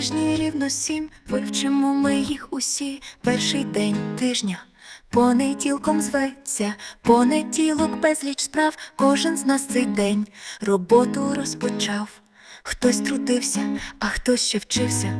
Тижні рівно сім, вивчимо ми їх усі. Перший день тижня. Понеділком зветься, понеділок безліч справ, кожен з нас цей день роботу розпочав. Хтось трудився, а хтось ще вчився.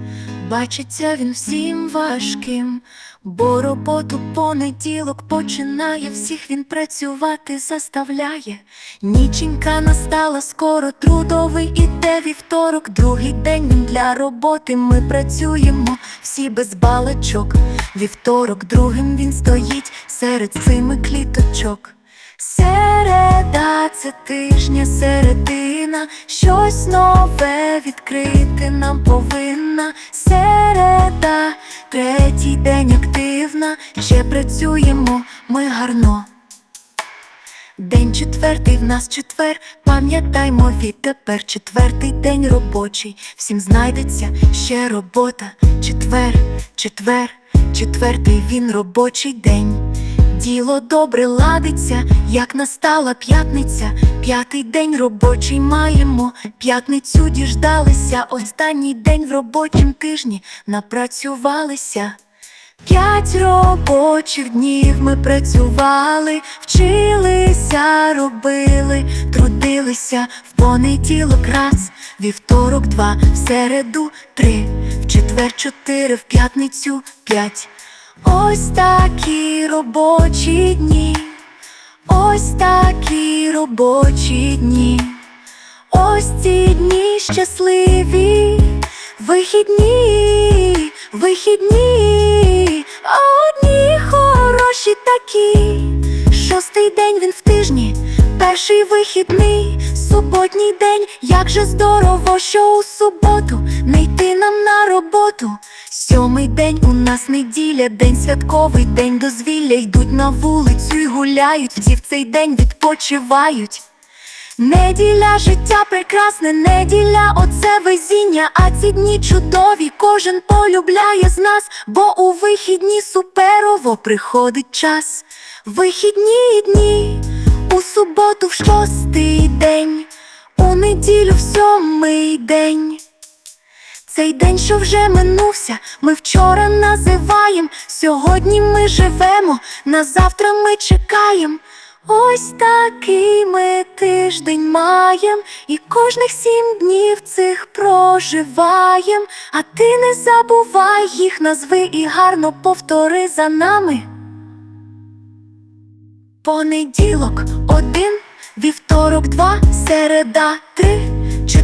Бачиться він всім важким, бо роботу понеділок починає, всіх він працювати заставляє. Ніченька настала скоро, трудовий іде вівторок, другий день для роботи. Ми працюємо всі без балачок. Вівторок другим він стоїть серед цими кліточок. Середа це тижня, середина, щось нове відкрити нам повинна. Середа, третій день активна, ще працюємо ми гарно. День четвертий в нас четвер, пам'ятаймо відтепер четвертий день робочий, всім знайдеться ще робота. Четвер, четвер, четвертий він робочий день. Діло добре ладиться, як настала п'ятниця. П'ятий день робочий маємо, п'ятницю діждалися. Останній день в робочім тижні напрацювалися. П'ять робочих днів ми працювали, вчилися, робили, трудилися в понеділок раз, вівторок два, в середу три, в четвер чотири, в п'ятницю п'ять. Ось такі робочі дні, ось такі робочі дні, ось ці дні щасливі, вихідні, вихідні, а одні хороші такі. Шостий день він в тижні, перший вихідний, суботній день, як же здорово, що у суботу не йти нам на роботу. Сьомий день у нас неділя, день святковий, день дозвілля, йдуть на вулицю і гуляють, всі в цей день відпочивають. Неділя життя прекрасне, неділя, оце везіння, а ці дні чудові, кожен полюбляє з нас, бо у вихідні суперово приходить час. Вихідні дні, у суботу в шостий день, у неділю в сьомий день. Цей день, що вже минувся, ми вчора називаєм. Сьогодні ми живемо, на завтра ми чекаєм. Ось такий ми тиждень маєм, і кожних сім днів цих проживаєм. А ти не забувай їх назви і гарно повтори за нами. Понеділок один, вівторок два, середа три,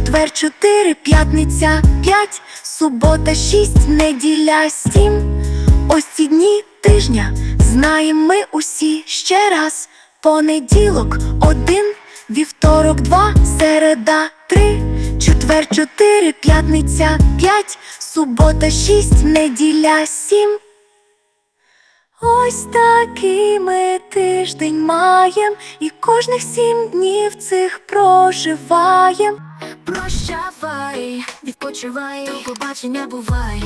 четвер чотири, п'ятниця п'ять, субота шість, неділя сім. Ось ці дні тижня знаємо ми усі ще раз. Понеділок один, вівторок два, середа три, четвер чотири, п'ятниця п'ять, субота шість, неділя сім. Ось такий ми тиждень маєм, і кожних сім днів цих проживаєм. Прощавай, відпочивай, до побачення бувай.